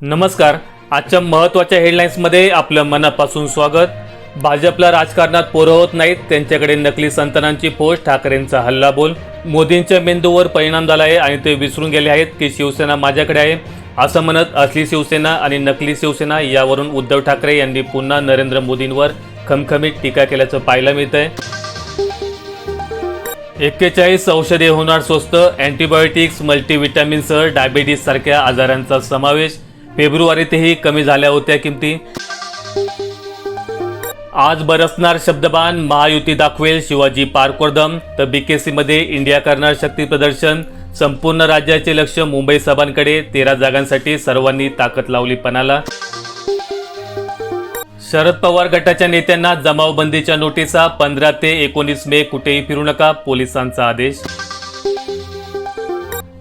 नमस्कार. आजच्या महत्त्वाच्या हेडलाईन्समध्ये आपलं मनापासून स्वागत. भाजपला राजकारणात पोरं होत नाहीत त्यांच्याकडे नकली संतानांची पोस्ट ठाकरेंचा हल्ला बोल. मोदींच्या मेंदूवर परिणाम झाला आहे आणि ते विसरून गेले आहेत की शिवसेना माझ्याकडे आहे. असं म्हणत असली शिवसेना आणि नकली शिवसेना यावरून उद्धव ठाकरे यांनी पुन्हा नरेंद्र मोदींवर खमखमीत टीका केल्याचं पाहायला मिळतंय. एक्केचाळीस औषधे होणार स्वस्त अँटीबायोटिक्स मल्टीव्हिटॅमिनसह डायबिटीस सारख्या आजारांचा समावेश फेब्रुवारीतही कमी झाल्या होत्या किमती. आज बरसणार शब्दबान महायुती दाखवेल शिवाजी पार्कवर दम तर बीकेसी मध्ये इंडिया करणार शक्ती प्रदर्शन. संपूर्ण राज्याचे लक्ष मुंबई सभांकडे तेरा जागांसाठी सर्वांनी ताकद लावली पणाला. शरद पवार गटाच्या नेत्यांना जमावबंदीच्या नोटिसा पंधरा ते एकोणीस मे कुठेही फिरू नका पोलिसांचा आदेश.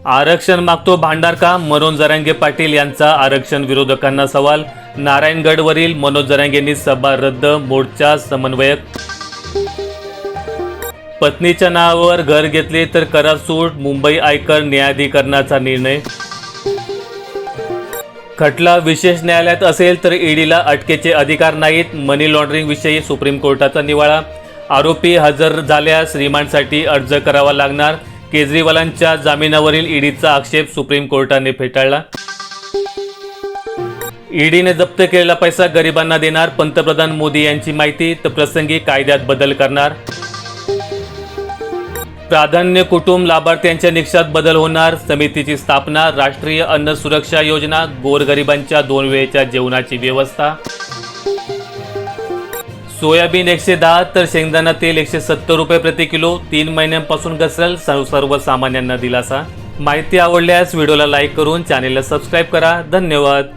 आरक्षण मागतो भांडार का मनोज जरांगे पाटील यांचा आरक्षण विरोधकांना सवाल. नारायणगडवरील मनोज जरांगेंनी सभा रद्द मोर्चा समन्वयक. पत्नीच्या नावावर घर घेतले तर करा सूट मुंबई आयकर न्यायाधिकरणाचा निर्णय. खटला विशेष न्यायालयात असेल तर ईडीला अटकेचे अधिकार नाहीत. मनी लॉन्ड्रिंगविषयी सुप्रीम कोर्टाचा निवाळा आरोपी हजर झाल्यास रिमांडसाठी अर्ज करावा लागणार. केजरीवालांच्या जामिनावरील ईडीचा आक्षेप सुप्रीम कोर्टाने फेटाळला. ईडीने जप्त केलेला पैसा गरिबांना देणार पंतप्रधान मोदी यांची माहिती तर प्रसंगी कायद्यात बदल करणार. प्राधान्य कुटुंब लाभार्थ्यांच्या निकषात बदल होणार. समितीची स्थापना राष्ट्रीय अन्न सुरक्षा योजना गोरगरिबांच्या दोन वेळेच्या जेवणाची व्यवस्था. सोयाबीन एकशे दहा तर शेंगदाणा तेल एकशे सत्तर रुपये प्रति किलो तीन महिन्यांपासून घसरल सर्वसामान्यांना दिलासा. माहिती आवडल्यास व्हिडिओला लाईक करून चॅनेलला सबस्क्राईब करा. धन्यवाद.